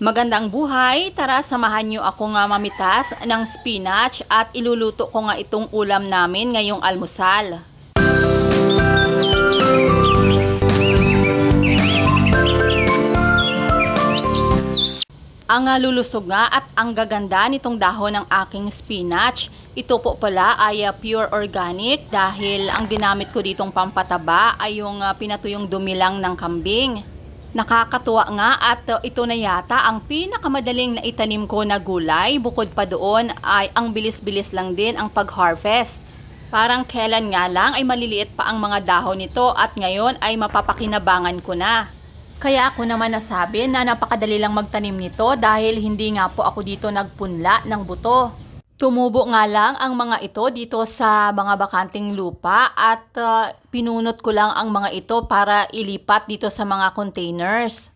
Magandang buhay! Tara, samahan niyo ako nga mamitas ng spinach at iluluto ko nga itong ulam namin ngayong almusal. Ang lulusog nga at ang gaganda nitong dahon ng aking spinach. Ito po pala ay ah, pure organic dahil ang ginamit ko ditong pampataba ay yung ah, pinatuyong dumi lang ng kambing. Nakakatuwa nga at ito na yata ang pinakamadaling na itanim ko na gulay. Bukod pa doon ay ang bilis-bilis lang din ang pag-harvest. Parang kailan nga lang ay maliliit pa ang mga dahon nito at ngayon ay mapapakinabangan ko na. Kaya ako naman nasabi na napakadali lang magtanim nito dahil hindi nga po ako dito nagpunla ng buto. Tumubo nga lang ang mga ito dito sa mga bakanting lupa at uh, pinunot ko lang ang mga ito para ilipat dito sa mga containers.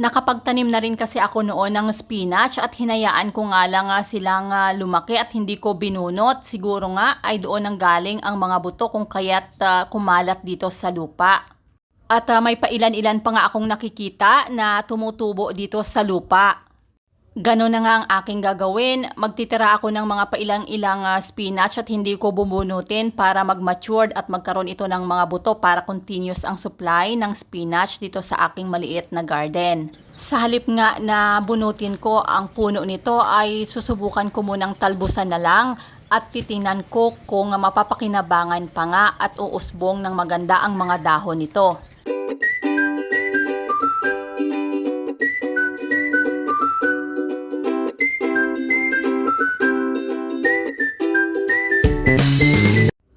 Nakapagtanim na rin kasi ako noon ng spinach at hinayaan ko nga lang uh, silang uh, lumaki at hindi ko binunot. Siguro nga ay doon ang galing ang mga buto kung kaya't uh, kumalat dito sa lupa. At uh, may pailan-ilan pa nga akong nakikita na tumutubo dito sa lupa. Ganon na nga ang aking gagawin. Magtitira ako ng mga pailang-ilang uh, spinach at hindi ko bumunutin para mag-matured at magkaroon ito ng mga buto para continuous ang supply ng spinach dito sa aking maliit na garden. Sa halip nga na bunutin ko ang puno nito ay susubukan ko munang talbusan na lang at titingnan ko kung mapapakinabangan pa nga at uusbong ng maganda ang mga dahon nito.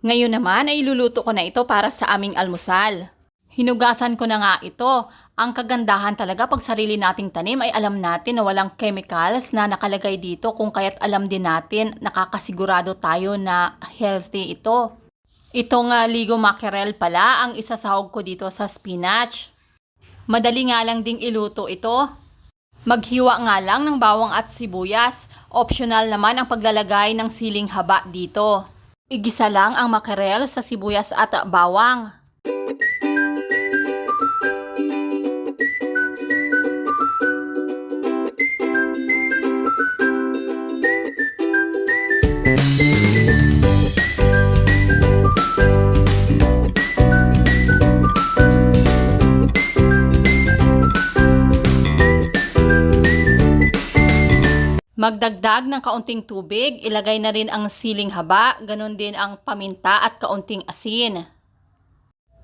Ngayon naman ay iluluto ko na ito para sa aming almusal. Hinugasan ko na nga ito. Ang kagandahan talaga pag sarili nating tanim ay alam natin na walang chemicals na nakalagay dito kung kaya't alam din natin nakakasigurado tayo na healthy ito. Itong uh, ligo mackerel pala ang isasahog ko dito sa spinach. Madali nga lang ding iluto ito. Maghiwa nga lang ng bawang at sibuyas. Optional naman ang paglalagay ng siling haba dito. Igisa lang ang makarel sa sibuyas at bawang. Magdagdag ng kaunting tubig, ilagay na rin ang siling haba, ganun din ang paminta at kaunting asin.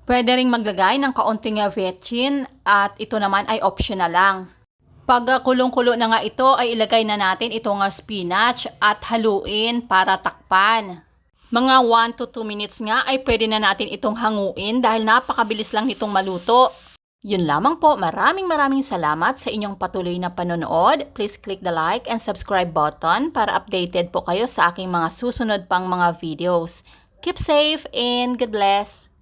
Pwede ring maglagay ng kaunting vetchin at ito naman ay optional lang. Pag kulong-kulo na nga ito ay ilagay na natin itong uh, spinach at haluin para takpan. Mga 1 to 2 minutes nga ay pwede na natin itong hanguin dahil napakabilis lang nitong maluto. Yun lamang po, maraming maraming salamat sa inyong patuloy na panonood. Please click the like and subscribe button para updated po kayo sa aking mga susunod pang mga videos. Keep safe and God bless!